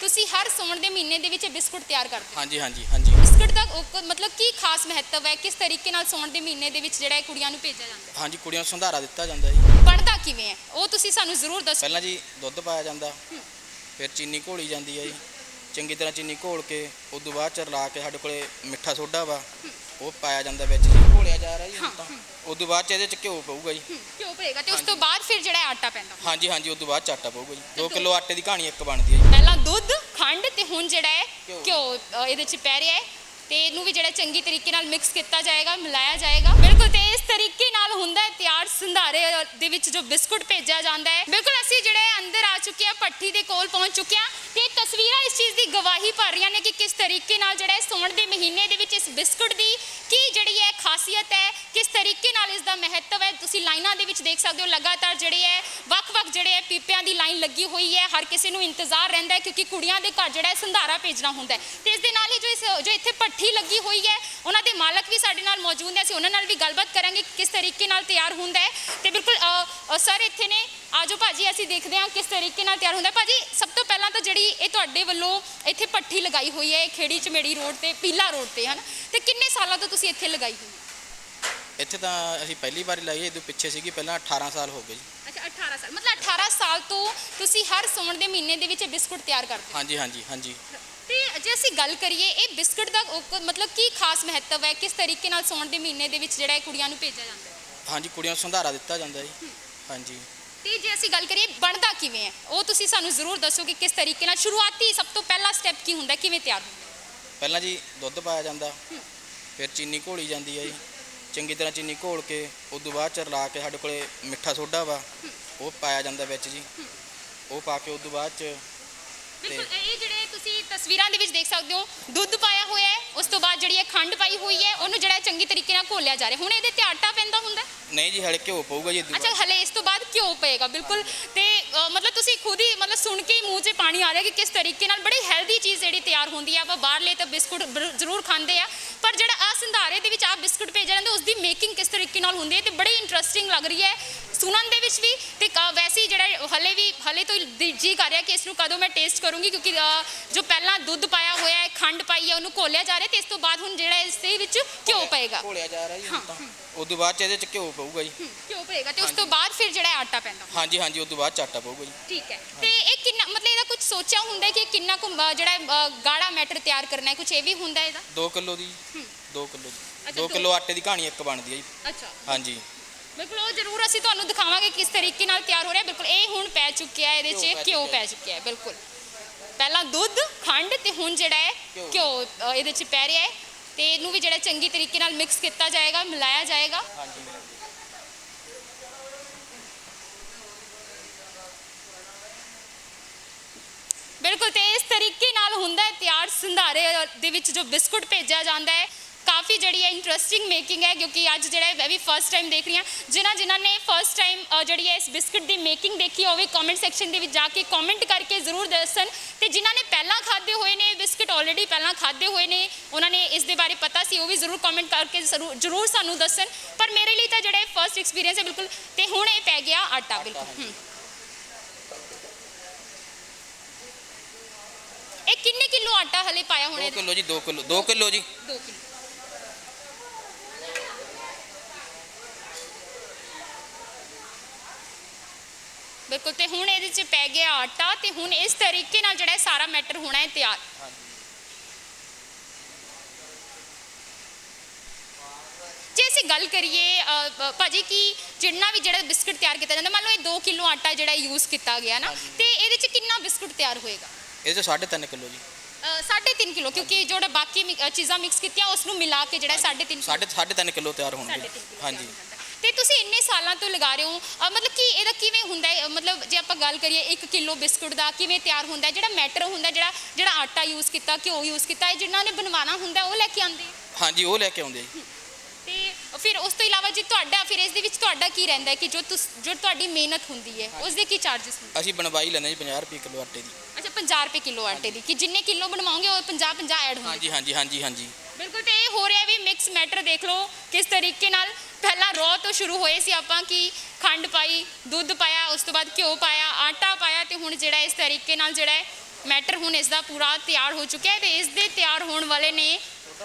ਤੁਸੀਂ ਹਰ ਸੌਣ ਦੇ ਮਹੀਨੇ ਦੇ ਵਿੱਚ ਇਹ ਬਿਸਕੁਟ ਤਿਆਰ ਕਰਦੇ ਹੋ? ਹਾਂਜੀ ਹਾਂਜੀ ਹਾਂਜੀ। ਬਿਸਕੁਟ ਦਾ ਉਹ ਕ- ਮਤਲਬ ਕੀ ਖਾਸ ਮਹੱਤਵ ਹੈ? ਕਿਸ ਤਰੀਕੇ ਨਾਲ ਸੌਣ ਦੇ ਮਹੀਨੇ ਦੇ ਵਿੱਚ ਜਿਹੜਾ ਇਹ ਕੁੜੀਆਂ ਨੂੰ ਭੇਜਿਆ ਜਾਂਦਾ ਹੈ? ਹਾਂਜੀ ਕੁੜੀਆਂ ਨੂੰ ਸੰਧਾਰਾ ਦਿੱਤਾ ਜਾਂਦਾ ਜੀ। ਬਣਦਾ ਕਿਵੇਂ ਹੈ? ਉਹ ਤੁਸੀਂ ਸਾਨੂੰ ਜ਼ਰੂਰ ਦੱਸੋ। ਪਹਿਲਾਂ ਜੀ ਦੁੱਧ ਪਾਇਆ ਜਾਂਦਾ। ਫਿਰ ਚੀਨੀ ਘੋਲੀ ਜਾਂਦੀ ਹੈ ਜੀ। ਚੰਗੀ ਤਰ੍ਹਾਂ ਚੀਨੀ ਘੋਲ ਕੇ ਉਸ ਤੋਂ ਬਾਅਦ ਚ ਰਲਾ ਕੇ ਸਾਡੇ ਕੋਲੇ ਮਿੱਠਾ ਸੋਡਾ ਵਾ। ਉਹ ਪਾਇਆ ਜਾਂਦਾ ਵਿੱਚ ਜੀ ਘੋਲਿਆ ਜਾ ਰਿਹਾ ਜੀ ਹੁਣ ਤਾਂ। ਉਸ ਤੋਂ ਬਾਅਦ ਚ ਇਹਦੇ ਚ ਘਿਓ ਪਊਗਾ ਜੀ। ਕਿਉਂ ਪਏਗਾ ਤੇ ਉਸ ਤੋਂ ਬਾਅਦ ਫਿਰ ਜਿਹੜਾ ਆਟਾ ਪੈਂਦਾ। ਹਾਂਜੀ ਹਾਂਜੀ ਉਸ ਤੋਂ ਬਾਅਦ ਚ ਆਟਾ ਪਊਗਾ ਜੀ। 2 ਕਿਲੋ ਆਟੇ ਦੀ ਕਹਾਣੀ ਇੱਕ ਬਣਦੀ ਹੈ ਜੀ। ਪਹਿਲਾਂ ਦੁੱਧ ਖੰਡ ਤੇ ਹੁਣ ਜਿਹੜਾ ਹੈ ਘਿਓ। ਘਿਓ ਅ, ਇਹਦੇ ਚ ਪੈ ਰਿਹਾ ਹੈ। ਤੇ ਇਹਨੂੰ ਵੀ ਜਿਹੜਾ ਚੰਗੀ ਤਰੀਕੇ ਨਾਲ ਮਿਕਸ ਕੀਤਾ ਜਾਏਗਾ ਮਿਲਾਇਆ ਜਾਏਗਾ। ਬਿਲਕੁਲ ਤੇ ਇਸ ਤਰੀਕੇ ਨਾਲ ਹੁੰਦਾ ਹੈ ਤਿਆਰ ਸੰਧਾਰੇ ਦੇ ਵਿੱਚ ਜੋ ਬਿਸਕੁਟ ਭੇਜਿਆ ਜਾਂਦਾ ਹੈ। ਬਿਲਕੁਲ ਅਸੀਂ ਜਿਹੜੇ ਅੰਦਰ ਆ ਚੁੱਕੇ ਆ ਪੱਠੀ ਦੇ ਕੋਲ ਪਹੁੰਚ ਚੁੱਕੇ ਆ ਤਸਵੀਰਾਂ ਇਸ ਚੀਜ਼ ਦੀ ਗਵਾਹੀ ਭਰ ਰਹੀਆਂ ਨੇ ਕਿ ਕਿਸ ਤਰੀਕੇ ਨਾਲ ਜਿਹੜਾ ਹੈ ਸੌਣ ਦੇ ਮਹੀਨੇ ਦੇ ਵਿੱਚ ਇਸ ਬਿਸਕੁਟ ਦੀ ਕੀ ਜਿਹੜੀ ਹੈ ਖਾਸੀਅਤ ਹੈ, ਕਿਸ ਤਰੀਕੇ ਨਾਲ ਇਸ ਦਾ ਮਹੱਤਵ ਹੈ, ਤੁਸੀਂ ਲਾਈਨਾਂ ਦੇ ਵਿੱਚ ਦੇਖ ਸਕਦੇ ਹੋ ਲਗਾਤਾਰ ਜਿਹੜੇ ਹੈ ਵੱਖ-ਵੱਖ ਜਿਹੜੇ ਹੈ ਪੀਪਿਆਂ ਦੀ ਲਾਈਨ ਲੱਗੀ ਹੋਈ ਹੈ, ਹਰ ਕਿਸੇ ਨੂੰ ਇੰਤਜ਼ਾਰ ਰਹਿੰਦਾ ਹੈ ਕਿਉਂਕਿ ਕੁੜੀਆਂ ਦੇ ਘਰ ਜਿਹੜਾ ਹੈ ਸੰਧਾਰਾ ਭੇਜਣਾ ਹੁੰਦਾ ਹੈ। ਤੇ ਇਸ ਦੇ ਨਾਲ ਹੀ ਜੋ ਇਸ, ਜੋ ਇੱਥੇ ਪੱਠੀ ਲੱਗੀ ਹੋਈ ਹੈ, ਉਹਨਾਂ ਦੇ ਮਾਲਕ ਵੀ ਸਾਡੇ ਨਾਲ ਮੌਜੂਦ ਨੇ, ਅਸੀਂ ਉਹਨਾਂ ਨਾਲ ਵੀ ਗੱਲਬਾਤ ਕਰਾਂਗੇ ਕਿਸ ਤਰੀਕੇ ਨਾਲ ਤਿਆਰ ਹੁੰਦਾ ਹੈ। ਤੇ ਬਿਲਕੁਲ ਸਰ ਇੱਥੇ ਨੇ, ਆਜੋ ਭਾਜੀ, ਅਸੀਂ ਦੇਖਦੇ ਹਾਂ ਕਿਸ ਤਰੀਕੇ ਨਾਲ ਤਿਆਰ ਹੁੰਦਾ ਹੈ। ਭਾਜੀ, ਸਭ ਤੋਂ ਪਹਿਲਾਂ ਤਾਂ ਜਿਹੜੀ ਇਹ ਤੁਹਾਡੇ ਵੱਲੋਂ ਇੱਥੇ ਪੱਠੀ ਲਗਾਈ ਹੋਈ ਹੈ ਇਹ ਖੇੜੀ ਚਮੇੜੀ ਰੋਡ ਤੇ ਪੀਲਾ ਰੋਡ ਤੇ ਹਨ? ਤੇ ਕਿੰਨੇ ਸਾਲਾਂ ਤੋਂ ਤੁਸੀਂ ਇੱਥੇ ਲਗਾਈ ਹੋਈ ਹੈ? ਇੱਥੇ ਤਾਂ ਅਸੀਂ ਪਹਿਲੀ ਵਾਰੀ ਲਾਈ ਇਹਦੇ ਪਿੱਛੇ ਸੀਗੀ ਪਹਿਲਾਂ 18 ਸਾਲ ਹੋ ਗਏ ਜੀ। ਅੱਛਾ 18 ਸਾਲ। ਮਤਲਬ 18 ਸਾਲ ਤੋਂ ਤੁਸੀਂ ਹਰ ਸੌਣ ਦੇ ਮਹੀਨੇ ਦੇ ਵਿੱਚ ਇਹ ਬਿਸਕੁਟ ਤਿਆਰ ਕਰਦੇ ਹੋ? ਹਾਂਜੀ ਹਾਂਜੀ ਹਾਂਜੀ। ਤੇ ਜੇ ਅਸੀਂ ਗੱਲ ਕਰੀਏ ਇਹ ਬਿਸਕੁਟ ਦਾ ਉਹ ਮਤਲਬ ਕੀ ਖਾਸ ਮਹੱਤਵ ਹੈ? ਕਿਸ ਤਰੀਕੇ ਨਾਲ ਸੌਣ ਦੇ ਮਹੀਨੇ ਦੇ ਵਿੱਚ ਜਿਹੜਾ ਇਹ ਕੁੜੀਆਂ ਨੂੰ ਭੇਜਿਆ ਜਾਂਦਾ ਹੈ? ਹਾਂਜੀ ਕੁੜੀਆਂ ਨੂੰ ਸੰਧਾਰਾ ਦਿੱਤਾ ਜਾਂਦਾ ਜੀ। ਹਾਂਜੀ। ਤੇ ਜੇ ਅਸੀਂ ਗੱਲ ਕਰੀਏ ਬਣਦਾ ਕਿਵੇਂ ਹੈ ਉਹ ਤੁਸੀਂ ਸਾਨੂੰ ਜ਼ਰੂਰ ਦੱਸੋ ਕਿ ਕਿਸ ਤਰੀਕੇ ਨਾਲ ਸ਼ੁਰੂਆਤੀ ਸਭ ਤੋਂ ਪਹਿਲਾ ਸਟੈਪ ਕੀ ਹੁੰਦਾ ਕਿਵੇਂ ਤਿਆਰ ਹੁੰਦਾ? ਪਹਿਲਾਂ ਜੀ ਦੁੱਧ ਪਾਇਆ ਜਾਂਦਾ ਫਿਰ ਚੀਨੀ ਘੋਲੀ ਜਾਂਦੀ ਹੈ ਜੀ। ਚੰਗੀ ਤਰ੍ਹਾਂ ਚੀਨੀ ਘੋਲ ਕੇ ਉਸ ਤੋਂ ਬਾਅਦ ਚ ਰਲਾ ਕੇ ਸਾਡੇ ਕੋਲੇ ਮਿੱਠਾ ਸੋਡਾ ਵਾ ਉਹ ਪਾਇਆ ਜਾਂਦਾ ਵਿੱਚ ਜੀ। ਉਹ ਪਾ ਕੇ ਉਸ ਤੋਂ ਬਾਅਦ ਚ ਬਿਲਕੁਲ ਇਹ ਜਿਹੜੇ ਤੁਸੀਂ ਤਸਵੀਰਾਂ ਦੇ ਵਿੱਚ ਦੇਖ ਸਕਦੇ ਹੋ ਦੁੱਧ ਪਾਇਆ ਹੋਇਆ ਹੈ ਉਸ ਤੋਂ ਬਾਅਦ ਜਿਹੜੀ ਇਹ ਖੰਡ ਪਾਈ ਹੋਈ ਹੈ ਉਹਨੂੰ ਜਿਹੜਾ ਚੰਗੀ ਤਰੀਕੇ ਨਾਲ ਘੋਲਿਆ ਜਾ ਰਿਹਾ ਹੁਣ ਇਹਦੇ ਤੇ ਆਟਾ ਪੈਂਦਾ ਹੁੰਦਾ ਨਹੀਂ ਜੀ ਹਲੇ ਘਿਓ ਪਊਗਾ ਜੀ ਅੱਛਾ। ਹਲੇ ਇਸ ਤੋਂ ਬਾਅਦ ਕਿਉਂ ਪਏਗਾ ਬਿਲਕੁਲ। ਤੇ ਅ, ਮਤਲਬ ਤੁਸੀਂ ਖੁਦ ਹੀ ਮਤਲਬ ਸੁਣ ਕੇ ਹੀ ਮੂੰਹ 'ਚ ਪਾਣੀ ਆ ਰਿਹਾ ਕਿ ਕਿਸ ਤਰੀਕੇ ਨਾਲ ਬੜੀ ਹੈਲਦੀ ਚੀਜ਼ ਜਿਹੜੀ ਤਿਆਰ ਹੁੰਦੀ ਆ ਆਪਾਂ ਬਾਹਰਲੇ ਤਾਂ ਬਿਸਕੁਟ ਬਰ- ਜ਼ਰੂਰ ਖਾਂਦੇ ਆ। ਪਰ ਜਿਹੜਾ ਆ ਸੰਧਾਰੇ ਦੇ ਵਿੱਚ ਆ ਬਿਸਕੁਟ ਭੇਜਿਆ ਜਾਂਦਾ ਉਸ ਦੀ ਮੇਕਿੰਗ ਕਿਸ ਤਰੀਕੇ ਨਾਲ ਹੁੰਦੀ ਹੈ ਤੇ ਬੜੀ ਇੰਟਰਸਟਿੰਗ ਲੱਗ ਰਹੀ ਹੈ। ਸੁਣਨ ਦੇ ਵਿੱਚ ਵੀ ਤੇ ਕ- ਵੈਸੇ ਹੀ ਜਿਹੜਾ ਹਲੇ ਵੀ ਹਲੇ ਤੋਂ ਹੀ ਜੀ ਕਰ ਰਿਹਾ ਕਿ ਇਸ ਨੂੰ ਕਦੋਂ ਮੈਂ ਟੇਸਟ ਕਰੂੰਗੀ ਕਿਉਂਕਿ ਅ, ਜੋ ਪਹਿਲਾਂ ਦੁੱਧ ਪਾਇਆ ਹੋਇਆ ਹੈ ਖੰਡ ਪਾਈ ਹੈ ਉਹਨੂੰ ਘੋਲਿਆ ਜਾ ਰਿਹਾ ਤੇ ਇਸ ਤੋਂ ਬਾਅਦ ਹੁਣ ਜਿਹੜਾ ਇਸ ਦੇ ਵਿੱਚ ਘਿਓ ਪਏਗਾ। ਘੋਲਿਆ ਜਾ ਰਿਹਾ ਜੀ ਹੁਣ ਤਾਂ। ਉਸ ਤੋਂ ਬਾਅਦ ਚ ਇਹਦੇ ਚ ਘਿਓ ਪਊਗਾ ਜੀ। ਘਿਓ ਪਏਗਾ ਤੇ ਉਸ ਤੋਂ ਬਾਅਦ ਫਿਰ ਜਿਹੜਾ ਆਟਾ ਪੈਂਦਾ। ਹਾਂਜੀ ਹਾਂਜੀ ਉਸ ਤੋਂ ਬਾਅਦ ਚ ਆਟਾ ਪਊਗਾ ਜੀ। ਠੀਕ ਹੈ। ਤੇ ਇਹ ਕਿੰਨਾ ਮਤਲਬ ਇਹਦਾ ਕੁਝ ਸੋਚਿਆ ਹੁੰਦਾ ਹੈ ਕਿ ਕਿੰਨਾ ਕੁ ਅ, ਜਿਹੜਾ ਅ, ਗਾੜਾ ਮੈਟਰ ਤਿਆਰ ਕਰਨਾ ਹੈ? ਕੁਝ ਇਹ ਵੀ ਹੁੰਦਾ ਹੈ ਇਹਦਾ? 2 ਕਿਲੋ ਦੀ। 2 ਕਿਲੋ ਅੱਛਾ, ਦੀ 2 ਦੋ- ਕਿਲੋ ਆਟੇ ਦੀ ਕਹਾਣੀ ਇੱਕ ਬਣਦੀ ਹੈ ਜੀ। ਅੱਛਾ। ਹਾਂਜੀ। ਬਿਲਕੁਲ ਉਹ ਜ਼ਰੂਰ ਅਸੀਂ ਤੁਹਾਨੂੰ ਦਿਖਾਵਾਂਗੇ ਕਿਸ ਤਰੀਕੇ ਨਾਲ ਤਿਆਰ ਹੋ ਰਿਹਾ। ਬਿਲਕੁਲ ਇਹ ਹੁਣ ਪੈ ਚੁੱਕਿਆ ਇਹਦੇ 'ਚ ਘਿਓ ਪੈ ਚੁੱਕਿਆ ਹੈ। ਬਿਲਕੁਲ। ਪਹਿਲਾਂ ਦੁੱਧ ਖੰਡ ਤੇ ਹੁਣ ਜਿਹੜਾ ਹੈ ਘਿਓ। ਘਿਓ ਅ, ਇਹਦੇ 'ਚ ਪੈ ਰਿਹਾ ਹੈ। ਤੇ ਇਹਨੂੰ ਵੀ ਜਿਹੜਾ ਚੰਗੀ ਤਰੀਕੇ ਨਾਲ ਮਿਕਸ ਕੀਤਾ ਜਾਏਗਾ ਮਿਲਾਇਆ ਜਾਏਗਾ। ਹਾਂਜੀ ਬਿਲਕੁਲ ਤੇ ਇਸ ਤਰੀਕੇ ਨਾਲ ਹੁੰਦਾ ਹੈ ਤਿਆਰ ਸੰਧਾਰੇ ਦੇ ਵਿੱਚ ਜੋ ਬਿਸਕੁਟ ਭੇਜਿਆ ਜਾਂਦਾ ਹੈ ਕਾਫੀ ਜਿਹੜੀ ਹੈ ਇੰਟਰਸਟਿੰਗ ਮੇਕਿੰਗ ਹੈ ਕਿਉਂਕਿ ਅੱਜ ਜਿਹੜਾ ਹੈ ਮੈਂ ਵੀ ਫਰਸਟ ਟਾਈਮ ਦੇਖ ਰਹੀ ਹਾਂ। ਜਿਨ੍ਹਾਂ ਜਿਨ੍ਹਾਂ ਨੇ ਫਰਸਟ ਟਾਈਮ ਜਿਹੜੀ ਹੈ ਇਸ ਬਿਸਕੁਟ ਦੀ ਮੇਕਿੰਗ ਦੇਖੀ ਹੋਵੇ ਕਮੈਂਟ ਸੈਕਸ਼ਨ ਦੇ ਵਿੱਚ ਜਾ ਕੇ ਕਮੈਂਟ ਕਰਕੇ ਜ਼ਰੂਰ ਦੱਸਣ। ਤੇ ਜਿਨ੍ਹਾਂ ਨੇ ਪਹਿਲਾਂ ਖਾਦੇ ਹੋਏ ਨੇ ਬਿਸਕੁਟ ਆਲਰੇਡੀ ਪਹਿਲਾਂ ਖਾਦੇ ਹੋਏ ਨੇ ਉਹਨਾਂ ਨੇ ਇਸ ਦੇ ਬਾਰੇ ਪਤਾ ਸੀ ਉਹ ਵੀ ਜ਼ਰੂਰ ਕਮੈਂਟ ਕਰਕੇ ਜ਼ਰੂਰ ਸਾਨੂੰ ਦੱਸਣ। ਪਰ ਮੇਰੇ ਲਈ ਤਾਂ ਜਿਹੜਾ ਫਰਸਟ ਐਕਸਪੀਰੀਅੰਸ ਹੈ ਬਿਲਕੁਲ ਤੇ ਹੁਣ ਇਹ ਪੈ ਗਿਆ ਆਟਾ ਬਿਲਕੁਲ। ਹੂੰ। ਇਹ ਕਿੰਨੇ ਕਿਲੋ ਆਟਾ ਹਲੇ ਪਾਇਆ ਹੋਣਾ 2 ਕਿਲੋ ਜੀ 2 ਕਿਲੋ 2 ਕਿਲੋ ਜੀ। 2 ਕਿਲੋ। ਬਿਲਕੁਲ ਤੇ ਹੁਣ ਇਹਦੇ ਚ ਪੈ ਗਿਆ ਆਟਾ ਤੇ ਹੁਣ ਇਸ ਤਰੀਕੇ ਨਾਲ ਜਿਹੜਾ ਸਾਰਾ ਮੈਟਰ ਹੋਣਾ ਹੈ ਤਿਆਰ। ਜੇ ਅਸੀਂ ਗੱਲ ਕਰੀਏ ਭਾਜੀ ਕਿ ਜਿੰਨਾ ਵੀ ਜਿਹੜਾ ਬਿਸਕਟ ਤਿਆਰ ਕੀਤਾ ਜਾਂਦਾ ਮੰਨ ਲਓ ਇਹ 2 ਕਿਲੋ ਆਟਾ ਜਿਹੜਾ ਯੂਜ਼ ਕੀਤਾ ਗਿਆ ਨਾ। ਤੇ ਇਹਦੇ ਚ ਕਿੰਨਾ ਬਿਸਕੁਟ ਤਿਆਰ ਹੋਏਗਾ? ਇਹਦੇ 'ਚ ਸਾਢੇ ਤਿੰਨ ਕਿਲੋ ਜੀ। ਅ, ਸਾਢੇ 3 ਕਿਲੋ ਕਿਉਂਕਿ ਜਿਹੜਾ ਬਾਕੀ ਚੀਜ਼ਾਂ ਮਿਕਸ ਕੀਤੀਆਂ ਉਸ ਨੂੰ ਮਿਲਾ ਕੇ ਜਿਹੜਾ 3.5 ਸਾਢੇ ਸਾਢੇ ਤਿੰਨ ਕਿਲੋ ਤਿਆਰ ਹੋਣਗੇ। ਕਿਲੋ ਹਾਂਜੀ। ਤੇ ਤੁਸੀਂ ਇੰਨੇ ਸਾਲਾਂ ਤੋਂ ਲਗਾ ਰਹੇ ਹੋ ਮਤਲਬ ਕਿ ਇਹਦਾ ਕਿਵੇਂ ਹੁੰਦਾ ਹੈ ਮਤਲਬ ਜੇ ਆਪਾਂ ਗੱਲ ਕਰੀਏ 1 ਕਿਲੋ ਬਿਸਕੁਟ ਦਾ ਕਿਵੇਂ ਤਿਆਰ ਹੁੰਦਾ ਹੈ ਜਿਹੜਾ ਮੈਟਰ ਹੁੰਦਾ ਜਿਹੜਾ ਜਿਹੜਾ ਆਟਾ ਯੂਜ਼ ਕੀਤਾ ਘਿਓ ਯੂਜ਼ ਕੀਤਾ ਹੈ ਜਿਨ੍ਹਾਂ ਨੇ ਬਣਵਾਉਣਾ ਹੁੰਦਾ ਉਹ ਲੈ ਕੇ ਆਉਂਦੇ। ਹਾਂਜੀ ਉਹ ਲੈ ਕੇ ਆਉਂਦੇ। ਜੀ ਤੇ ਫਿਰ ਉਸ ਤੋਂ ਇਲਾਵਾ ਜੀ ਤੁਹਾਡਾ ਫਿਰ ਇਸ ਦੇ ਵਿੱਚ ਤੁਹਾਡਾ ਕੀ ਰਹਿੰਦਾ ਹੈ ਕਿ ਜੋ ਤੁਸ ਜੋ ਤੁਹਾਡੀ ਮਿਹਨਤ ਹੁੰਦੀ ਹੈ ਉਸ ਦੇ ਕੀ ਚਾਰजेस ਹੁੰਦੇ? ਅਸੀਂ ਬਣਵਾਈ ਲੈਂਦੇ ਜੀ 50 ਰੁਪਏ ਕਿਲੋ ਆਟੇ ਦੀ। ਅੱਛਾ 50 ਰੁਪਏ ਕਿਲੋ ਆਟੇ ਦੀ ਕਿ ਜਿੰਨੇ ਕਿਲੋ ਬਣਵਾਓਗੇ ਉਹ 50 50 ਐਡ ਹੋਣਗੇ ਹਾਂਜੀ ਹਾਂਜੀ ਹਾਂਜੀ ਹਾਂਜੀ। ਬਿਲਕੁਲ ਤੇ ਇਹ ਹੋ ਰਿਹਾ ਵੀ ਮਿਕਸ ਮੈਟਰ ਦੇਖ ਲਓ ਕਿਸ ਤਰੀਕੇ ਨਾਲ ਪਹਿਲਾਂ ਰੋ ਤੋਂ ਸ਼ੁਰੂ ਹੋਏ ਸੀ ਆਪਾਂ ਕਿ ਖੰਡ ਪਾਈ ਦੁੱਧ ਪਾਇਆ ਉਸ ਤੋਂ ਬਾਅਦ ਘਿਓ ਪਾਇਆ ਆਟਾ ਪਾਇਆ ਤੇ ਹੁਣ ਜਿਹੜਾ ਇਸ ਤਰੀਕੇ ਨਾਲ ਜਿਹੜਾ ਹੈ ਮੈਟਰ ਹੁਣ ਇਸ ਦਾ ਪੂਰਾ ਤਿਆਰ ਹੋ ਚੁੱਕਿਆ ਹੈ ਤੇ ਇਸ ਦੇ ਤਿਆਰ ਹੋਣ ਵਾਲੇ ਨੇ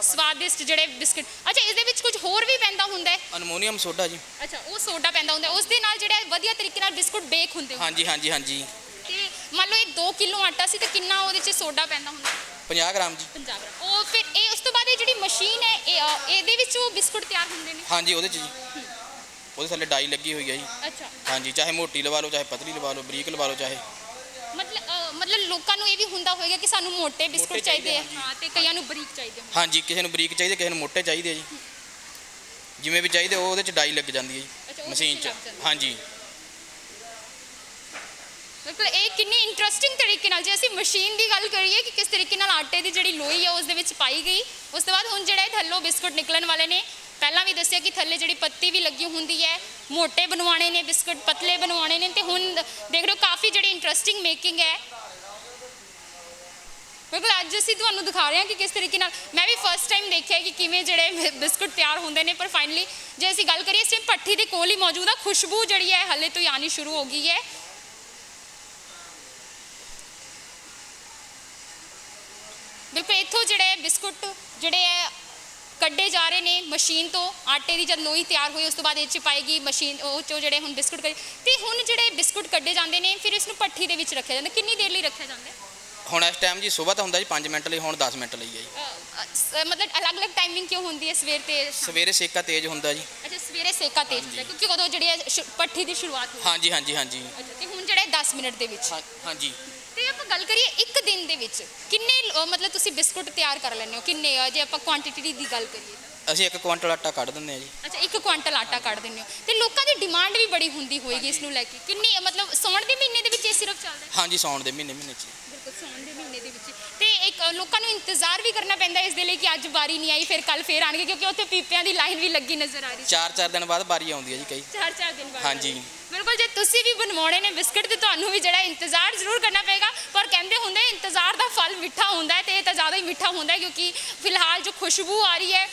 ਸਵਾਦਿਸ਼ਟ ਜਿਹੜੇ ਬਿਸਕਟ ਅੱਛਾ ਇਸ ਦੇ ਵਿੱਚ ਕੁਝ ਹੋਰ ਵੀ ਪੈਂਦਾ ਹੁੰਦਾ ਹੈ? ਅਨਮੋਨੀਅਮ ਸੋਡਾ ਜੀ। ਅੱਛਾ ਉਹ ਸੋਡਾ ਪੈਂਦਾ ਹੁੰਦਾ ਹੈ। ਉਸ ਦੇ ਨਾਲ ਜਿਹੜਾ ਵਧੀਆ ਤਰੀਕੇ ਨਾਲ ਬਿਸਕੁਟ ਬੇਕ ਹੁੰਦੇ ਹੋ ਹਾਂਜੀ ਹਾਂਜੀ ਹਾਂਜੀ। ਤੇ ਮੰਨ ਲਓ ਇਹ 2 ਕਿਲੋ ਆਟਾ ਸੀ ਤੇ ਕਿੰਨਾ ਉਹਦੇ 'ਚ ਸੋਡਾ ਪੈਂਦਾ ਹੁੰਦਾ? 50 ਗ੍ਰਾਮ ਜੀ। 50 ਗ੍ਰਾਮ। ਉਹ ਫਿਰ ਇਹ ਉਸ ਤੋਂ ਬਾਅਦ ਇਹ ਜਿਹੜੀ ਮਸ਼ੀਨ ਹੈ ਇਹ, ਅ, ਇਹਦੇ ਵਿੱਚ ਉਹ ਬਿਸਕੁਟ ਤਿਆਰ ਹੁੰਦੇ ਨੇ? ਹਾਂਜੀ ਉਹਦੇ 'ਚ ਜੀ। ਉਹਦੇ ਥੱਲੇ ਡਾਈ ਲੱਗੀ ਹੋਈ ਹੈ ਜੀ। ਅੱਛਾ। ਹਾਂਜੀ ਚਾਹੇ ਮੋਟੀ ਲਵਾ ਲਓ ਚਾਹੇ ਪਤਲੀ ਲਵਾ ਲਓ ਬਰੀਕ ਲਵਾ ਲਓ ਚਾਹੇ। ਮਤਲਬ ਅ, ਮਤਲਬ ਲੋਕਾਂ ਨੂੰ ਇਹ ਵੀ ਹੁੰਦਾ ਹੋਵੇਗਾ ਕਿ ਸਾਨੂੰ ਮੋਟੇ ਬਿਸਕੁਟ ਮੋਟੇ ਚਾਹੀਦੇ ਆ। ਹਾਂ ਤੇ ਕਈਆਂ ਨੂੰ ਬਰੀਕ ਚਾਹੀਦੇ ਹੁੰਦੇ ਹਾਂਜੀ ਕਿਸੇ ਨੂੰ ਬਰੀਕ ਚਾਹੀਦੇ ਕਿਸੇ ਨੂੰ ਮੋਟੇ ਚਾਹੀਦੇ ਆ ਜੀ। ਜਿਵੇਂ ਵੀ ਚਾਹੀਦੇ ਉਹ ਉਹਦੇ 'ਚ ਡਾਈ ਲੱਗ ਜਾਂਦੀ ਹੈ ਅੱਛਾ, ਜੀ ਉਹਦੇ 'ਚ ਮਸ਼ੀਨ 'ਚ। ਲੱਗ ਜਾਂਦੀ ਹੈ। ਹਾਂਜੀ। ਬਿਲਕੁਲ, ਇਹ ਕਿੰਨੀ ਇੰਟਰਸਟਿੰਗ ਤਰੀਕੇ ਨਾਲ ਜੇ ਅਸੀਂ ਮਸ਼ੀਨ ਦੀ ਗੱਲ ਕਰੀਏ ਕਿ ਕਿਸ ਤਰੀਕੇ ਨਾਲ ਆਟੇ ਦੀ ਜਿਹੜੀ ਲੋਈ ਹੈ ਉਸ ਦੇ ਵਿੱਚ ਪਾਈ ਗਈ। ਉਸ ਤੋਂ ਬਾਅਦ ਹੁਣ ਜਿਹੜਾ ਇਹ ਥੱਲੋਂ ਬਿਸਕੁਟ ਨਿਕਲਣ ਵਾਲੇ ਨੇ, ਪਹਿਲਾਂ ਵੀ ਦੱਸਿਆ ਕਿ ਥੱਲੇ ਜਿਹੜੀ ਪੱਤੀ ਵੀ ਲੱਗੀ ਹੁੰਦੀ ਹੈ, ਮੋਟੇ ਬਣਵਾਣੇ ਨੇ, ਬਿਸਕੁਟ ਪਤਲੇ ਬਣਵਾਣੇ ਨੇ ਤੇ ਹੁਣ ਦੇਖ ਰਹੇ ਹੋ ਕਾਫੀ ਜਿਹੜੀ ਇੰਟਰਸਟਿੰਗ ਮੇਕਿੰਗ ਹੈ। ਬਿਲਕੁਲ, ਅੱਜ ਅਸੀਂ ਤੁਹਾਨੂੰ ਦਿਖਾ ਰਹੇ ਹਾਂ ਕਿ ਕਿਸ ਤਰੀਕੇ ਨਾਲ, ਮੈਂ ਵੀ ਫਸਟ ਟਾਈਮ ਦੇਖਿਆ ਕਿ ਕਿਵੇਂ ਜਿਹੜੇ ਬਿਸਕੁਟ ਤਿਆਰ ਹੁੰਦੇ ਨੇ, ਪਰ ਫਾਈਨਲੀ ਜੇ ਅਸੀਂ ਗੱਲ ਕਰੀਏ ਇਸ ਟਾਈਮ ਭੱਠੀ ਦੇ ਕੋਲ ਹੀ ਮੌਜੂਦ ਆ, ਖੁਸ਼ਬੂ ਜਿਹੜੀ ਹੈ ਹਲੇ ਤੋਂ ਹੀ ਆਣੀ ਸ਼ੁਰੂ ਹੋ ਗਈ ਹੈ। ਇੱਥੋਂ ਜਿਹੜੇ ਬਿਸਕੁਟ ਜਿਹੜੇ ਹੈ ਕੱਢੇ ਜਾ ਰਹੇ ਨੇ ਮਸ਼ੀਨ ਤੋਂ ਆਟੇ ਦੀ ਜਦ ਲੋਈ ਤਿਆਰ ਹੋਈ ਉਸ ਤੋਂ ਬਾਅਦ ਇਹ ਚ ਪਾਏਗੀ ਮਸ਼ੀਨ ਉਹ ਚੋਂ ਜਿਹੜੇ ਹੁਣ ਬਿਸਕੁਟ ਕਰੀ ਤੇ ਹੁਣ ਜਿਹੜੇ ਬਿਸਕੁਟ ਕੱਢੇ ਜਾਂਦੇ ਨੇ ਫਿਰ ਇਸ ਨੂੰ ਭੱਠੀ ਦੇ ਵਿੱਚ ਰੱਖਿਆ ਜਾਂਦਾ। ਕਿੰਨੀ ਦੇਰ ਲਈ ਰੱਖਿਆ ਜਾਂਦਾ ਹੈ? ਹੁਣ ਇਸ ਟਾਈਮ ਜੀ ਸਵੇਰ ਤਾਂ ਹੁੰਦਾ ਜੀ 5 ਮਿੰਟ ਲਈ ਹੁਣ 10 ਮਿੰਟ ਲਈ ਹੈ ਜੀ। ਅ, ਅ, ਸ- ਮਤਲਬ ਅਲੱਗ-ਅਲੱਗ ਟਾਈਮਿੰਗ ਕਿਉਂ ਹੁੰਦੀ ਹੈ ਸਵੇਰ ਤੇ ਸ਼ਾਮ? ਸਵੇਰੇ ਸੇਕਾ ਤੇਜ਼ ਹੁੰਦਾ ਜੀ। ਅੱਛਾ ਸਵੇਰੇ ਸੇਕਾ ਤੇਜ਼ ਹੁੰਦਾ ਹੈ, ਕਿਉਂਕਿ ਉਦੋਂ ਜਿਹੜੀ ਹੈ ਸ਼ੁ- ਭੱਠੀ ਦੀ ਸ਼ੁਰੂਆਤ ਹੋਈ ਹਾਂਜੀ ਹਾਂਜੀ ਹਾਂਜੀ। ਅੱਛਾ ਤੇ ਹੁਣ ਜਿਹੜਾ ਹੈ 10 ਮਿੰਟ ਦੇ ਵਿੱਚ? ਹਾਂ- ਹਾਂਜੀ। ਤੇ ਆਪਾਂ ਗੱਲ ਕਰੀਏ ਇੱਕ ਦਿਨ ਦੇ ਵਿੱਚ ਕਿੰਨੇ ਮਤਲਬ ਤੁਸੀਂ ਬਿਸਕੁਟ ਤਿਆਰ ਕਰ ਲੈਂਦੇ ਹੋ? ਕਿੰਨੇ ਅ, ਜੇ ਆਪਾਂ ਕੁਆਂਟੀਟੀ ਦੀ ਗੱਲ ਕਰੀਏ ਅਸੀਂ ਇੱਕ ਕੁਆਂਟਲ ਆਟਾ ਕੱਢ ਦਿੰਦੇ ਆ ਜੀ। ਅੱਛਾ ਇੱਕ ਕੁਆਂਟਲ ਆਟਾ ਕੱਢ ਦਿੰਦੇ ਹੋ। ਤੇ ਲੋਕਾਂ ਦੀ ਡਿਮਾਂਡ ਵੀ ਬੜੀ ਹੁੰਦੀ ਹੋਏਗੀ ਇਸ ਨੂੰ ਲੈ ਕੇ। ਕਿੰਨੀ ਮਤਲਬ ਸੌਣ ਦੇ ਮਹੀਨੇ ਦੇ ਵਿੱਚ ਇਹ ਸਿਰਫ ਚੱਲਦਾ ਹੈ? ਹਾਂਜੀ ਸੌਣ ਦੇ ਮਹੀਨੇ ਮਹੀਨੇ 'ਚ ਜੀ। ਸੌਣ ਦੇ ਮਹੀਨੇ ਦੇ ਵਿੱਚ। ਤੇ ਇੱਕ ਲੋਕਾਂ ਨੂੰ ਇੰਤਜ਼ਾਰ ਵੀ ਕਰਨਾ ਪੈਂਦਾ ਇਸ ਦੇ ਲਈ ਕਿ ਅੱਜ ਵਾਰੀ ਨਹੀਂ ਆਈ ਫਿਰ ਕੱਲ ਫੇਰ ਆਣਗੇ ਕਿਉਂਕਿ ਉੱਥੇ ਪੀਪਿਆਂ ਦੀ ਲਾਈਨ ਵੀ ਲੱਗੀ ਨਜ਼ਰ ਆ ਰਹੀ ਚਾਰ ਚਾਰ ਦਿਨ ਬਾਅਦ ਬਾਰੀ ਆਉਂਦੀ ਹੈ ਜੀ ਕਈ। ਚਾਰ ਚਾਰ ਦਿਨ ਬਾਅਦ। ਹਾਂਜੀ। ਬਿਲਕੁਲ ਜੇ ਤੁਸੀਂ ਵੀ ਬਣਵਾਉਣੇ ਨੇ ਬਿਸਕਟ ਤੇ ਤੁਹਾਨੂੰ ਵੀ ਜਿਹੜਾ ਇੰਤਜ਼ਾਰ ਜ਼ਰੂਰ ਕਰਨਾ ਪਏਗਾ ਪਰ ਕਹਿੰਦੇ ਹੁੰਦੇ ਇੰਤਜ਼ਾਰ ਦਾ ਫਲ ਮਿੱਠਾ ਹੁੰਦਾ ਹੈ ਤੇ ਇਹ ਤਾਂ ਜ਼ਿਆਦਾ ਹੀ ਮਿੱਠਾ ਹੁੰਦਾ ਹੈ ਕਿਉਂਕਿ ਫਿਲਹਾਲ ਜੋ ਖੁਸ਼ਬੂ ਆ ਰਹੀ ਹੈ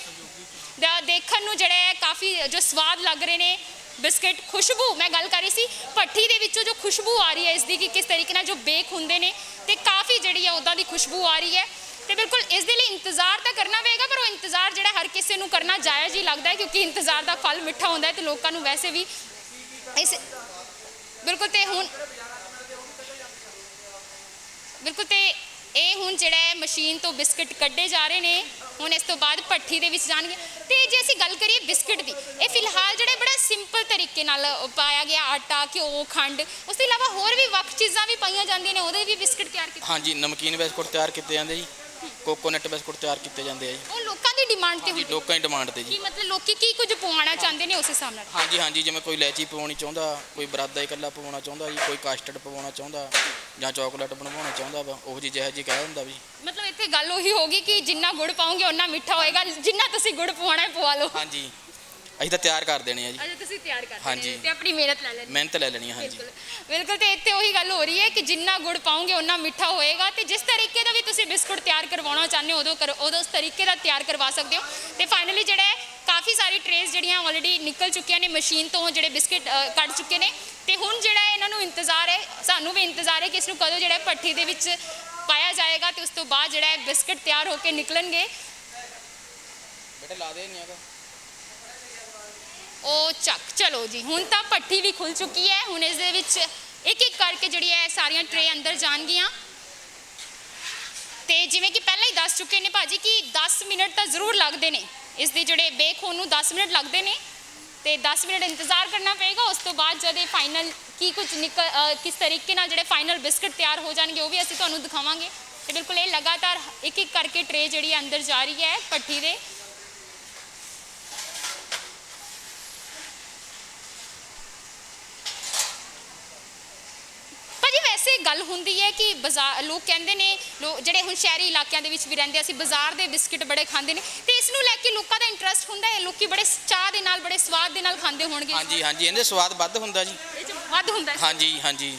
ਦਾ ਦੇਖਣ ਨੂੰ ਜਿਹੜਾ ਹੈ ਕਾਫੀ ਜੋ ਸਵਾਦ ਲੱਗ ਰਹੇ ਨੇ ਬਿਸਕਟ, ਖੁਸ਼ਬੂ, ਮੈਂ ਗੱਲ ਕਰ ਰਹੀ ਸੀ, ਭੱਠੀ ਦੇ ਵਿੱਚੋਂ ਜੋ ਖੁਸ਼ਬੂ ਆ ਰਹੀ ਹੈ ਇਸ ਦੀ ਕਿ ਕਿਸ ਤਰੀਕੇ ਨਾਲ ਜੋ ਬੇਕ ਹੁੰਦੇ ਨੇ ਤੇ ਕਾਫੀ ਜਿਹੜੀ ਹੈ ਉਦਾਂ ਦੀ ਖੁਸ਼ਬੂ ਆ ਰਹੀ ਹੈ। ਤੇ ਬਿਲਕੁਲ ਇਸ ਦੇ ਲਈ ਇੰਤਜ਼ਾਰ ਤਾਂ ਕਰਨਾ ਪਏਗਾ, ਪਰ ਉਹ ਇੰਤਜ਼ਾਰ ਜਿਹੜਾ ਹਰ ਕਿਸੇ ਨੂੰ ਕਰਨਾ ਜਾਇਜ਼ ਹੀ ਲੱਗਦਾ ਹੈ, ਕਿਉਂਕਿ ਇੰਤਜ਼ਾਰ ਦਾ ਫਲ ਮਿੱਠਾ ਹੁੰਦਾ ਹੈ ਤੇ ਲੋਕਾਂ ਨੂੰ ਵੈਸੇ ਵੀ ਇਸ ਬਿਲਕੁਲ ਤੇ ਹੁਣ ਬਿਲਕੁਲ ਤੇ ਇਹ ਹੁਣ ਜਿਹੜਾ ਹੈ ਮਸ਼ੀਨ ਤੋਂ ਬਿਸਕਟ ਕੱਢੇ ਜਾ ਰਹੇ ਨੇ। ਹੁਣ ਇਸ ਤੋਂ ਬਾਅਦ ਭੱਠੀ ਦੇ ਵਿੱਚ ਜਾਣਗੇ। ਤੇ ਜੇ ਅਸੀਂ ਗੱਲ ਕਰੀਏ ਬਿਸਕਟ ਦੀ, ਇਹ ਫਿਲਹਾਲ ਜਿਹੜਾ ਬੜਾ ਸਿੰਪਲ ਤਰੀਕੇ ਨਾਲ ਪਾਇਆ ਗਿਆ ਆਟਾ, ਘਿਓ, ਖੰਡ, ਉਸ ਤੋਂ ਇਲਾਵਾ ਹੋਰ ਵੀ ਵੱਖ ਚੀਜ਼ਾਂ ਵੀ ਪਾਈਆਂ ਜਾਂਦੀਆਂ ਨੇ, ਉਹਦੇ ਵੀ ਬਿਸਕਟ ਤਿਆਰ ਕੀਤੇ ਹਾਂਜੀ, ਨਮਕੀਨ ਬਿਸਕੁਟ ਤਿਆਰ ਕੀਤੇ ਜਾਂਦੇ ਜੀ। ਕੋਕੋਨਟ ਬਿਸਕੁਟ ਤਿਆਰ ਕੀਤੇ ਜਾਂਦੇ ਆ ਜੀ। ਉਹ ਲੋਕਾਂ ਦੀ ਡਿਮਾਂਡ ਤੇ ਜੀ ਹੁੰਦੀ ਲੋਕਾਂ ਦੀ ਡਿਮਾਂਡ ਤੇ ਜੀ। ਕੀ ਮਤਲਬ ਲੋਕੀ ਕੀ ਕੁਝ ਪਵਾਉਣਾ ਚਾਹੁੰਦੇ ਨੇ ਉਸ ਹਿਸਾਬ ਨਾਲ? ਹਾਂਜੀ ਹਾਂਜੀ ਜਿਵੇਂ ਕੋਈ ਇਲਾਇਚੀ ਪਵਾਉਣੀ ਚਾਹੁੰਦਾ ਕੋਈ ਬਰਾਦਾ ਇਕੱਲਾ ਪਵਾਉਣਾ ਚਾਹੁੰਦਾ ਜੀ ਕੋਈ ਕਾਸਟਰਡ ਪਵਾਉਣਾ ਚਾਹੁੰਦਾ ਜਾਂ ਚਾਕਲੇਟ ਬਣਵਾਉਣਾ ਚਾਹੁੰਦਾ ਵਾ ਉਹ ਜੀ ਜਿਹੋ ਜੀ ਕਹਿ ਦਿੰਦਾ ਵੀ। ਮਤਲਬ ਇੱਥੇ ਗੱਲ ਉਹੀ ਹੋਗੀ ਕਿ ਜਿੰਨਾ ਗੁੜ ਪਾਉਂਗੇ ਉਨਾ ਮਿੱਠਾ ਹੋਏਗਾ ਜਿੰਨਾ ਤੁਸੀਂ ਗੁੜ ਪਵਾਉਣਾ ਹੈ ਪਵਾ ਲਓ। ਹਾਂਜੀ। ਅਸੀਂ ਤਾਂ ਤਿਆਰ ਕਰ ਦੇਣੇ ਆ ਜੀ। ਅਜੇ ਤੁਸੀਂ ਤਿਆਰ ਕਰਦੇ ਹਾਂਜੀ। ਤੇ ਆਪਣੀ ਮਿਹਨਤ ਲੈ ਲੈਣੀ ਮਿਹਨਤ ਲੈ ਲੈਣੀ ਆ ਹਾਂਜੀ। ਬਿਲਕੁਲ। ਬਿਲਕੁਲ ਤੇ ਇੱਥੇ ਉਹੀ ਗੱਲ ਹੋ ਰਹੀ ਹੈ ਕਿ ਜਿੰਨਾ ਗੁੜ ਪਾਉਂਗੇ ਉਨਾ ਮਿੱਠਾ ਹੋਏਗਾ। ਤੇ ਜਿਸ ਤਰੀਕੇ ਦਾ ਵੀ ਤੁਸੀਂ ਬਿਸਕੁਟ ਤਿਆਰ ਕਰਵਾਉਣਾ ਚਾਹੁੰਦੇ ਹੋ ਉਦੋਂ ਕਰੋ ਉਦੋਂ ਉਸ ਤਰੀਕੇ ਦਾ ਤਿਆਰ ਕਰਵਾ ਸਕਦੇ ਹੋ। ਤੇ ਫਾਈਨਲੀ ਜਿਹੜਾ ਹੈ ਕਾਫੀ ਸਾਰੀ ਟਰੇਸ ਜਿਹੜੀਆਂ ਆਲਰੇਡੀ ਨਿਕਲ ਚੁੱਕੀਆਂ ਨੇ ਮਸ਼ੀਨ ਤੋਂ ਜਿਹੜੇ ਬਿਸਕਟ ਕੱਢ ਚੁੱਕੇ ਨੇ। ਤੇ ਹੁਣ ਜਿਹੜਾ ਹੈ ਇਹਨਾਂ ਨੂੰ ਇੰਤਜ਼ਾਰ ਹੈ ਸਾਨੂੰ ਵੀ ਇੰਤਜ਼ਾਰ ਹੈ ਕਿ ਇਸ ਨੂੰ ਕਦੋਂ ਜਿਹੜਾ ਹੈ ਭੱਠੀ ਦੇ ਵਿੱਚ ਪਾਇਆ ਜਾਏਗਾ ਤੇ ਉਸ ਤੋਂ ਬਾਅਦ ਜਿਹੜਾ ਹੈ ਬਿਸਕਟ ਤਿਆਰ ਹੋ ਕੇ ਨਿਕਲਣਗੇ। ਬੇਟਾ ਲਾ ਦੇ ਨਹੀਂ ਹੈਗਾ ਉਹ ਚੱਕ, ਚਲੋ ਜੀ, ਹੁਣ ਤਾਂ ਭੱਠੀ ਵੀ ਖੁੱਲ ਚੁੱਕੀ ਹੈ। ਹੁਣ ਇਸ ਦੇ ਵਿੱਚ ਇੱਕ ਇੱਕ ਕਰਕੇ ਜਿਹੜੀ ਹੈ ਸਾਰੀਆਂ ਟਰੇ ਅੰਦਰ ਜਾਣਗੀਆਂ। ਤੇ ਜਿਵੇਂ ਕਿ ਪਹਿਲਾਂ ਹੀ ਦੱਸ ਚੁੱਕੇ ਨੇ ਭਾਜੀ ਕਿ 10 ਮਿੰਟ ਤਾਂ ਜ਼ਰੂਰ ਲੱਗਦੇ ਨੇ। ਇਸ ਦੇ ਜਿਹੜੇ ਬੇਕ ਹੋਣ ਨੂੰ 10 ਮਿੰਟ ਲੱਗਦੇ ਨੇ। ਤੇ 10 ਮਿੰਟ ਇੰਤਜ਼ਾਰ ਕਰਨਾ ਪਏਗਾ। ਉਸ ਤੋਂ ਬਾਅਦ ਜਦ ਇਹ ਫਾਈਨਲ ਕੀ ਕੁਝ ਨਿਕਲ ਕਿਸ ਤਰੀਕੇ ਨਾਲ ਜਿਹੜੇ ਫਾਈਨਲ ਬਿਸਕਟ ਤਿਆਰ ਹੋ ਜਾਣਗੇ, ਉਹ ਵੀ ਅਸੀਂ ਤੁਹਾਨੂੰ ਦਿਖਾਵਾਂਗੇ। ਤੇ ਬਿਲਕੁਲ ਇਹ ਲਗਾਤਾਰ ਇੱਕ ਇੱਕ ਕਰਕੇ ਟਰੇ ਜਿਹੜੀ ਅੰਦਰ ਜਾ ਰਹੀ ਹੈ ਭੱਠੀ ਦੇ ਭਾਜੀ ਵੈਸੇ ਗੱਲ ਹੁੰਦੀ ਹੈ ਕਿ ਬਾਜ਼ਾਰ ਲੋਕ ਕਹਿੰਦੇ ਨੇ ਲੋ ਜਿਹੜੇ ਹੁਣ ਸ਼ਹਿਰੀ ਇਲਾਕਿਆਂ ਦੇ ਵਿੱਚ ਵੀ ਰਹਿੰਦੇ ਅਸੀਂ ਬਾਜ਼ਾਰ ਦੇ ਬਿਸਕਟ ਬੜੇ ਖਾਂਦੇ ਨੇ ਤੇ ਇਸ ਨੂੰ ਲੈ ਕੇ ਲੋਕਾਂ ਦਾ ਇੰਟਰਸਟ ਹੁੰਦਾ ਹੈ ਲੋਕੀ ਬੜੇ ਚਾਹ ਦੇ ਨਾਲ ਬੜੇ ਸਵਾਦ ਦੇ ਨਾਲ ਖਾਂਦੇ ਹੋਣਗੇ ਹਾਂਜੀ ਹਾਂਜੀ ਇਹਦੇ ਸਵਾਦ ਵੱਧ ਹੁੰਦਾ ਜੀ। ਵੱਧ ਹੁੰਦਾ ਹਾਂਜੀ ਹਾਂਜੀ।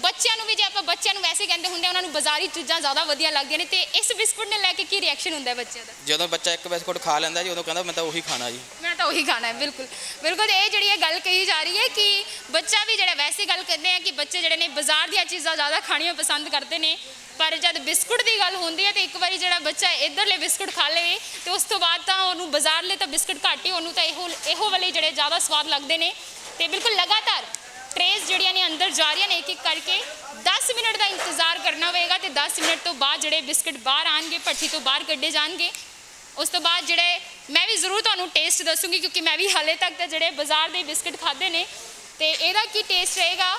ਬੱਚਿਆਂ ਨੂੰ ਵੀ ਜੇ ਆਪਾਂ ਬੱਚਿਆਂ ਨੂੰ ਵੈਸੇ ਕਹਿੰਦੇ ਹੁੰਦੇ ਆ, ਉਹਨਾਂ ਨੂੰ ਬਾਜ਼ਾਰੀ ਚੀਜ਼ਾਂ ਜ਼ਿਆਦਾ ਵਧੀਆ ਲੱਗਦੀਆਂ ਨੇ ਤੇ ਇਸ ਬਿਸਕੁਟ ਨੇ ਲੈ ਕੇ ਕੀ ਰਿਐਕਸ਼ਨ ਹੁੰਦਾ ਹੈ ਬੱਚਿਆਂ ਦਾ? ਜਦੋਂ ਬੱਚਾ ਇੱਕ ਬਿਸਕੁਟ ਖਾ ਲੈਂਦਾ ਜੀ ਉਦੋਂ ਕਹਿੰਦਾ ਮੈਂ ਤਾਂ ਉਹੀ ਖਾਣਾ ਜੀ। ਮੈਂ ਤਾਂ ਉਹੀ ਖਾਣਾ ਹੈ ਬਿਲਕੁਲ। ਬਿਲਕੁਲ ਇਹ ਜਿਹੜੀ ਇਹ ਗੱਲ ਕਹੀ ਜਾ ਰਹੀ ਹੈ ਕਿ ਬੱਚਾ ਵੀ ਜਿਹੜਾ ਵੈਸੇ ਗੱਲ ਕਰਦੇ ਆ ਕਿ ਬੱਚੇ ਜਿਹੜੇ ਨੇ ਬਾਜ਼ਾਰ ਦੀਆਂ ਚੀਜ਼ਾਂ ਜ਼ਿਆਦਾ ਖਾਣੀਆਂ ਪਸੰਦ ਕਰਦੇ ਨੇ ਪਰ ਜਦ ਬਿਸਕੁਟ ਦੀ ਗੱਲ ਹੁੰਦੀ ਹੈ ਤੇ ਇੱਕ ਵਾਰੀ ਜਿਹੜਾ ਬੱਚਾ ਇਧਰਲੇ ਬਿਸਕੁਟ ਖਾ ਲਵੇ ਤੇ ਉਸ ਤੋਂ ਬਾਅਦ ਤਾਂ ਉਹਨੂੰ ਬਾਜ਼ਾਰਲੇ ਤਾਂ ਬਿਸਕੁਟ ਘੱਟ ਹੀ ਉਹਨੂੰ ਤਾਂ ਇਹੋ ਇਹੋ ਵਾਲੇ ਜਿਹੜੇ ਜ਼ਿਆਦਾ ਸਵਾਦ ਲੱਗਦੇ ਨੇ। ਤੇ ਬਿਲਕੁਲ ਲਗਾਤਾਰ ਟਰੇਸ ਜਿਹੜੀਆਂ ਨੇ ਅੰਦਰ ਜਾ ਰਹੀਆਂ ਨੇ ਇੱਕ ਇੱਕ ਕਰਕੇ 10 ਮਿੰਟ ਦਾ ਇੰਤਜ਼ਾਰ ਕਰਨਾ ਹੋਵੇਗਾ ਤੇ 10 ਮਿੰਟ ਤੋਂ ਬਾਅਦ ਜਿਹੜੇ ਬਿਸਕੁਟ ਬਾਹਰ ਆਣਗੇ, ਭੱਠੀ ਤੋਂ ਬਾਹਰ ਕੱਢੇ ਜਾਣਗੇ। ਉਸ ਤੋਂ ਬਾਅਦ ਜਿਹੜੇ ਮੈਂ ਵੀ ਜ਼ਰੂਰ ਤੁਹਾਨੂੰ ਟੇਸਟ ਦੱਸੂਗੀ ਕਿਉਂਕਿ ਮੈਂ ਵੀ ਹਾਲੇ ਤੱਕ ਤਾਂ ਜਿਹੜੇ ਬਾਜ਼ਾਰ ਦੇ ਬਿਸਕੁਟ ਖਾਦੇ ਨੇ ਤੇ ਇਹਦਾ ਕੀ ਟੇਸਟ ਰਹੇਗਾ?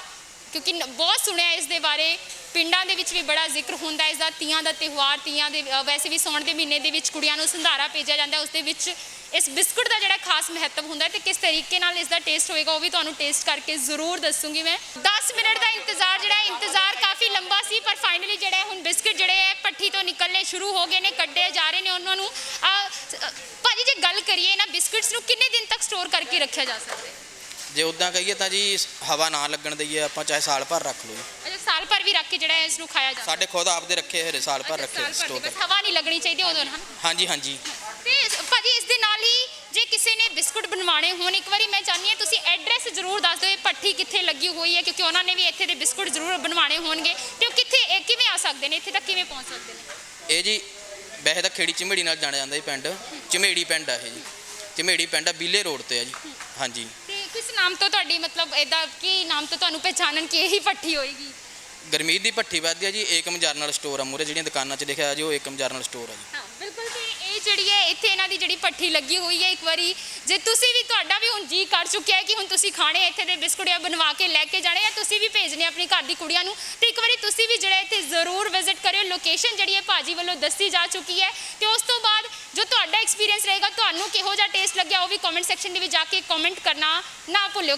ਕਿਉਂਕਿ ਬਹੁਤ ਸੁਣਿਆ ਇਸ ਦੇ ਬਾਰੇ। ਪਿੰਡਾਂ ਦੇ ਵਿੱਚ ਵੀ ਬੜਾ ਜ਼ਿਕਰ ਹੁੰਦਾ ਇਸ ਦਾ ਤੀਆਂ ਦਾ ਤਿਉਹਾਰ, ਤੀਆਂ ਦੇ ਵੈਸੇ ਵੀ ਸਾਉਣ ਦੇ ਮਹੀਨੇ ਦੇ ਵਿੱਚ ਕੁੜੀਆਂ ਨੂੰ ਸੰਧਾਰਾ ਭੇਜਿਆ ਜਾਂਦਾ, ਉਸ ਦੇ ਵਿੱਚ ਇਸ ਬਿਸਕੁਟ ਦਾ ਜਿਹੜਾ ਖਾਸ ਮਹੱਤਵ ਹੁੰਦਾ ਹੈ ਤੇ ਕਿਸ ਤਰੀਕੇ ਨਾਲ ਇਸ ਦਾ ਟੇਸਟ ਹੋਏਗਾ ਉਹ ਵੀ ਤੁਹਾਨੂੰ ਟੇਸਟ ਕਰਕੇ ਜ਼ਰੂਰ ਦੱਸੂਗੀ ਮੈਂ। 10 ਮਿੰਟ ਦਾ ਇੰਤਜ਼ਾਰ ਜਿਹੜਾ ਇੰਤਜ਼ਾਰ ਕਾਫੀ ਲੰਬਾ ਸੀ ਪਰ ਫਾਈਨਲੀ ਜਿਹੜਾ ਹੁਣ ਬਿਸਕੁਟ ਜਿਹੜੇ ਹੈ ਪੱਠੀ ਤੋਂ ਨਿਕਲਣੇ ਸ਼ੁਰੂ ਹੋ ਗਏ ਨੇ ਕੱਢੇ ਜਾ ਰਹੇ ਨੇ ਉਹਨਾਂ ਨੂੰ। ਅ, ਸ- ਅ, ਭਾਜੀ ਜੇ ਗੱਲ ਕਰੀਏ ਨਾ ਬਿਸਕੁਟਸ ਨੂੰ ਕਿੰਨੇ ਦਿਨ ਤੱਕ ਸਟੋਰ ਕਰਕੇ ਰੱਖਿਆ ਜਾ ਸਕਦਾ ਹੈ? ਜੇ ਉਦਾਂ ਕਹੀਏ ਤਾਂ ਜੀ ਹਵਾ ਨਾ ਲੱਗਣ ਦਈਏ ਆਪਾਂ ਚਾਹੇ ਸਾਲ ਭਰ ਰੱਖ ਲਓ ਅੱਛਾ ਸਾਲ ਭਰ ਵੀ ਰੱਖ ਕੇ ਜਿਹੜਾ ਇਸ ਨੂੰ ਖਾਇਆ ਜਾ ਸਕਦਾ ਸਾਡੇ ਖੁਦ ਆਪਦੇ ਰੱਖੇ ਹੋਏ ਸਾਲ ਭਰ ਰੱਖੇ ਸਟੋਰ ਬਸ ਹਵਾ ਨਹੀਂ ਲੱਗਣੀ ਚਾਹੀਦੀ ਉਦੋਂ ਨਾ। ਹਾਂਜੀ ਹਾਂਜੀ। ਤੇ ਭਾਜੀ ਇਸ ਦੇ ਨਾਲ ਹੀ ਜੇ ਕਿਸੇ ਨੇ ਬਿਸਕੁਟ ਬਣਵਾਣੇ ਹੋਣ ਇੱਕ ਵਾਰੀ ਮੈਂ ਚਾਹੁੰਦੀ ਹਾਂ ਤੁਸੀਂ ਐਡਰੈਸ ਜ਼ਰੂਰ ਦੱਸ ਦਿਓ ਇਹ ਪੱਠੀ ਕਿੱਥੇ ਲੱਗੀ ਹੋਈ ਹੈ ਕਿਉਂਕਿ ਉਹਨਾਂ ਨੇ ਵੀ ਇੱਥੇ ਦੇ ਬਿਸਕੁਟ ਜ਼ਰੂਰ ਬਣਵਾਣੇ ਹੋਣਗੇ। ਤੇ ਉਹ ਕਿੱਥੇ ਇਹ ਕਿਵੇਂ ਆ ਸਕਦੇ ਨੇ? ਇੱਥੇ ਤੱਕ ਕਿਵੇਂ ਪਹੁੰਚ ਸਕਦੇ ਨੇ? ਇਹ ਜੀ ਵੈਸੇ ਤਾਂ ਖੇੜੀ ਝਮੇੜੀ ਨਾਲ ਜਾਣਿਆ ਜਾਂਦਾ ਜੀ ਪਿੰਡ। ਝਮੇੜੀ ਪਿੰਡ ਆ ਇਹ ਜੀ। ਝਮੇੜੀ ਪਿੰਡ ਆ ਬੀਲੇ ਰੋਡ ਤੇ ਆ ਜੀ। ਹਾਂਜੀ। ਕਿਸ ਨਾਮ ਤੋਂ ਤੁਹਾਡੀ ਮਤਲਬ ਇਹਦਾ ਕੀ ਨਾਮ ਤੋਂ ਤੁਹਾਨੂੰ ਪਹਿਚਾਨਣ ਕਿ ਇਹੀ ਪੱਠੀ ਹੋਏਗੀ? ਗਰਮੀਤ ਦੀ ਭੱਠੀ ਵੱਧਦੀ ਆ ਜੀ ਏਕਮ ਜਰਨਲ ਸਟੋਰ ਆ ਮੂਰੇ ਜਿਹੜੀਆਂ ਦੁਕਾਨਾਂ 'ਚ ਲਿਖਿਆ ਜੀ ਉਹ ਏਕਮ ਜਰਨਲ ਸਟੋਰ ਆ ਜੀ। ਹਾਂ ਬਿਲਕੁਲ ਤੇ ਇਹ ਜਿਹੜੀ ਹੈ ਇੱਥੇ ਇਹਨਾਂ ਦੀ ਜਿਹੜੀ ਪੱਠੀ ਲੱਗੀ ਹੋਈ ਹੈ ਇੱਕ ਵਾਰੀ ਜੇ ਤੁਸੀਂ ਵੀ ਤੁਹਾਡਾ ਵੀ ਹੁਣ ਜੀ ਕਰ ਚੁੱਕਿਆ ਹੈ ਕਿ ਹੁਣ ਤੁਸੀਂ ਖਾਣੇ ਇੱਥੇ ਦੇ ਬਿਸਕੁਟ ਜਾਂ ਬਣਵਾ ਕੇ ਲੈ ਕੇ ਜਾਣੇ ਆ, ਤੁਸੀਂ ਵੀ ਭੇਜਣੇ ਆਪਣੀ ਘਰ ਦੀ ਕੁੜੀਆਂ ਨੂੰ। ਤੇ ਇੱਕ ਵਾਰੀ ਤੁਸੀਂ ਵੀ ਜਿਹੜਾ ਇੱਥੇ ਜ਼ਰੂਰ ਵਿਜ਼ਿਟ ਕਰਿਓ। ਲੋਕੇਸ਼ਨ ਜਿਹੜੀ ਹੈ ਭਾਜੀ ਵੱਲੋਂ ਦੱਸੀ ਜਾ ਚੁੱਕੀ ਹੈ। ਤੇ ਉਸ ਤੋਂ ਬਾਅਦ ਜੋ ਤੁਹਾਡਾ ਐਕਸਪੀਰੀਅੰਸ ਰਹੇਗਾ, ਤੁਹਾਨੂੰ ਕਿਹੋ ਜਿਹਾ ਟੇਸਟ ਲੱਗਿਆ ਉਹ ਵੀ ਕਮੈਂਟ ਸੈਕਸ਼ਨ ਦੇ ਵਿੱਚ ਜਾ ਕੇ ਕਮੈਂਟ ਕਰਨਾ ਨਾ ਭੁੱਲਿਓ।